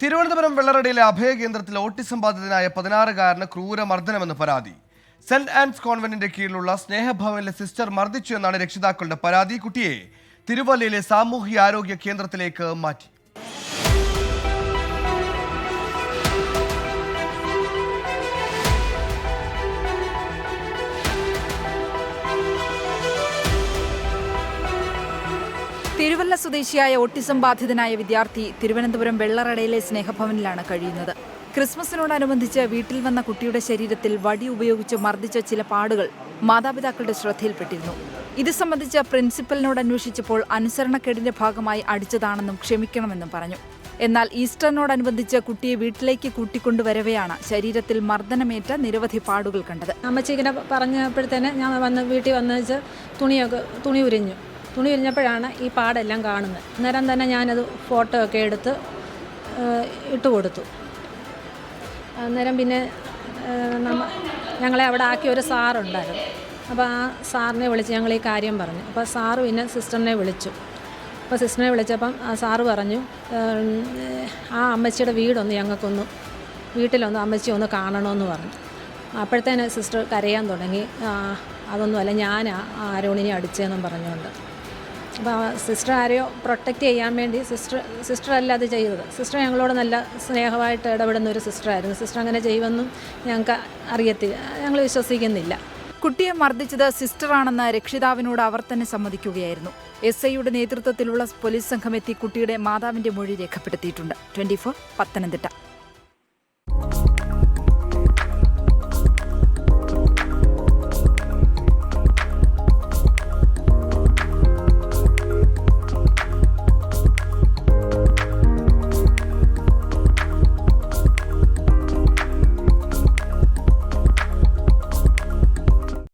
Thiruvananthapuram വെള്ളറടിയിലെ അഭയകേന്ദ്രത്തിൽ autism ബാധിതനായ പതിനാറുകാരന് ക്രൂരമർദ്ദനമെന്ന് പരാതി. Saint Ans കോൺവെന്റിന്റെ കീഴിലുള്ള സ്നേഹഭവനിലെ sister മർദ്ദിച്ചു എന്നാണ് രക്ഷിതാക്കളുടെ പരാതി. കുട്ടിയെ തിരുവല്ലയിലെ സാമൂഹ്യ ആരോഗ്യ കേന്ദ്രത്തിലേക്ക് മാറ്റി. തിരുവല്ല സ്വദേശിയായ ഓട്ടിസം ബാധിതനായ വിദ്യാർത്ഥി തിരുവനന്തപുരം വെള്ളറടയിലെ സ്നേഹഭവനിലാണ് കഴിയുന്നത്. ക്രിസ്മസിനോടനുബന്ധിച്ച് വീട്ടിൽ വന്ന കുട്ടിയുടെ ശരീരത്തിൽ വടി ഉപയോഗിച്ച് മർദ്ദിച്ച ചില പാടുകൾ മാതാപിതാക്കളുടെ ശ്രദ്ധയിൽപ്പെട്ടിരുന്നു. ഇത് സംബന്ധിച്ച് പ്രിൻസിപ്പലിനോട് അന്വേഷിച്ചപ്പോൾ അനുസരണക്കേടിന്റെ ഭാഗമായി അടിച്ചതാണെന്നും ക്ഷമിക്കണമെന്നും പറഞ്ഞു. എന്നാൽ ഈസ്റ്ററിനോടനുബന്ധിച്ച് കുട്ടിയെ വീട്ടിലേക്ക് കൂട്ടിക്കൊണ്ടുവരവെയാണ് ശരീരത്തിൽ മർദ്ദനമേറ്റ നിരവധി പാടുകൾ കണ്ടത്. അമ്മച്ചിങ്ങനെ പറഞ്ഞപ്പോഴത്തേനെ ഞാൻ വന്ന് വീട്ടിൽ വന്നു തുണിയൊക്കെ തുണി ഉരിഞ്ഞു. തുണി ഉരിഞ്ഞപ്പോഴാണ് ഈ പാടെല്ലാം കാണുന്നത്. അന്നേരം തന്നെ ഞാനത് ഫോട്ടോ ഒക്കെ എടുത്ത് ഇട്ട് കൊടുത്തു. അന്നേരം പിന്നെ നമ്മ ഞങ്ങളെ അവിടെ ആക്കിയ ഒരു സാറുണ്ടായിരുന്നു അപ്പോൾ ആ സാറിനെ വിളിച്ച് ഞങ്ങൾ ഈ കാര്യം പറഞ്ഞു. അപ്പോൾ സാറ് പിന്നെ സിസ്റ്ററിനെ വിളിച്ചു. അപ്പോൾ സിസ്റ്ററിനെ വിളിച്ചപ്പം ആ സാറ് പറഞ്ഞു ആ അമ്മച്ചിയുടെ വീടൊന്ന് ഞങ്ങൾക്കൊന്ന് വീട്ടിലൊന്ന് അമ്മച്ചി ഒന്ന് കാണണമെന്ന് പറഞ്ഞു. അപ്പോഴത്തേന് സിസ്റ്റർ കരയാൻ തുടങ്ങി. അതൊന്നുമല്ല ഞാനാ ആരോണിനെ അടിച്ചതെന്നും പറഞ്ഞുകൊണ്ട്. അപ്പോൾ സിസ്റ്റർ ആരെയോ പ്രൊട്ടക്റ്റ് ചെയ്യാൻ വേണ്ടി സിസ്റ്റർ സിസ്റ്റർ അല്ല അത് ചെയ്തത്. സിസ്റ്റർ ഞങ്ങളോട് നല്ല സ്നേഹമായിട്ട് ഇടപെടുന്ന ഒരു സിസ്റ്ററായിരുന്നു സിസ്റ്റർ അങ്ങനെ ചെയ്യുമെന്നും ഞങ്ങൾക്ക് അറിയത്തില്ല. ഞങ്ങൾ വിശ്വസിക്കുന്നില്ല. കുട്ടിയെ മർദ്ദിച്ചത് സിസ്റ്ററാണെന്ന് രക്ഷിതാവിനോട് അവർ തന്നെ സമ്മതിക്കുകയായിരുന്നു. എസ് ഐയുടെ നേതൃത്വത്തിലുള്ള പോലീസ് സംഘം എത്തി കുട്ടിയുടെ മാതാവിന്റെ മൊഴി രേഖപ്പെടുത്തിയിട്ടുണ്ട്. Twenty four Pathanamthitta.